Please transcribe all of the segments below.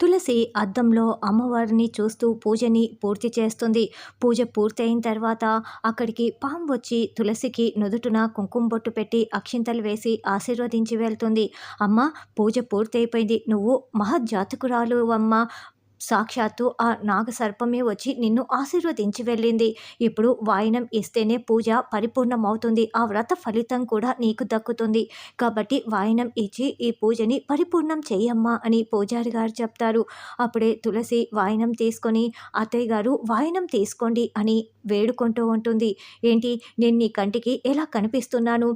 తులసి అద్దంలో అమ్మవారిని చూస్తూ పూజని పూర్తి చేస్తుంది. పూజ పూర్తయిన తర్వాత అక్కడికి పాము వచ్చి తులసికి నుదుటున కుంకుమ బొట్టు పెట్టి అక్షింతలు వేసి ఆశీర్వదించి వెళ్తుంది. అమ్మ పూజ పూర్తయిపోయింది. నువ్వు మహజ్జాతకురాలు అమ్మ. సాక్షాత్తు ఆ నాగసర్పమే వచ్చి నిన్ను ఆశీర్వదించి వెళ్ళింది. ఇప్పుడు వాయినం ఇస్తేనే పూజ పరిపూర్ణమవుతుంది. ఆ వ్రత ఫలితం కూడా నీకు దక్కుతుంది. కాబట్టి వాయినం ఇచ్చి ఈ పూజని పరిపూర్ణం చెయ్యమ్మా అని పూజారి గారు చెప్తారు. అప్పుడే తులసి వాయినం తీసుకొని అత్తయ్య గారు వాయినం తీసుకోండి అని వేడుకుంటూ ఉంటుంది. ఏంటి? నేను నీ కంటికి ఎలా కనిపిస్తున్నాను?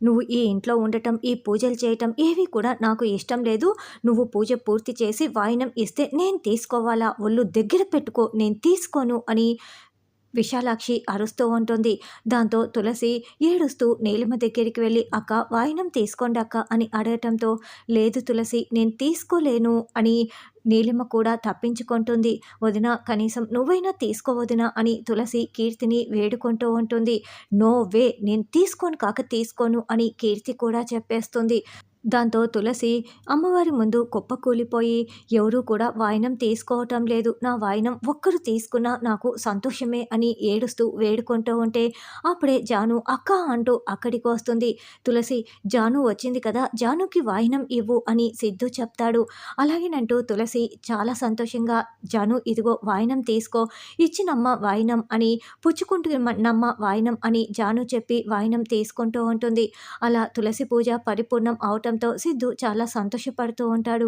నువ్వు ఈ ఇంట్లో ఉండటం ఈ పూజలు చేయటం ఏవి కూడా నాకు ఇష్టం లేదు. నువ్వు పూజ పూర్తి చేసి వాయినం ఇస్తే నేను తీసుకోవాలా? ఒళ్ళు దగ్గర పెట్టుకో నేను తీసుకోను అని విశాలాక్షి అరుస్తూ ఉంటుంది. దాంతో తులసి ఏడుస్తూ నీలిమ దగ్గరికి వెళ్ళి అక్క వాయినం తీసుకోండి అక్క అని అడగటంతో లేదు తులసి నేను తీసుకోలేను అని నీలిమ కూడా తప్పించుకుంటుంది. వదిన కనీసం నువ్వైనా తీసుకోవదినా అని తులసి కీర్తిని వేడుకుంటూ ఉంటుంది. నో వే నేను తీసుకోను కాక తీసుకోను అని కీర్తి కూడా చెప్పేస్తుంది. దాంతో తులసి అమ్మవారి ముందు కుప్పకూలిపోయి ఎవరూ కూడా వాయినం తీసుకోవటం లేదు. నా వాయినం ఒక్కరు తీసుకున్నా నాకు సంతోషమే అని ఏడుస్తూ వేడుకుంటూ ఉంటే అప్పుడే జాను అక్క అంటూ అక్కడికి వస్తుంది. తులసి జాను వచ్చింది కదా జానుకి వాయినం ఇవ్వు అని సిద్ధు చెప్తాడు. అలాగేనంటూ తులసి చాలా సంతోషంగా జాను ఇదిగో వాయినం తీసుకో ఇచ్చినమ్మ వాయినం అని పుచ్చుకుంటున్నమ్మ వాయినం అని జాను చెప్పి వాయినం తీసుకుంటూ ఉంటుంది. అలా తులసి పూజ పరిపూర్ణం అవటం సిద్ధు చాలా సంతోషపడుతూ ఉంటాడు.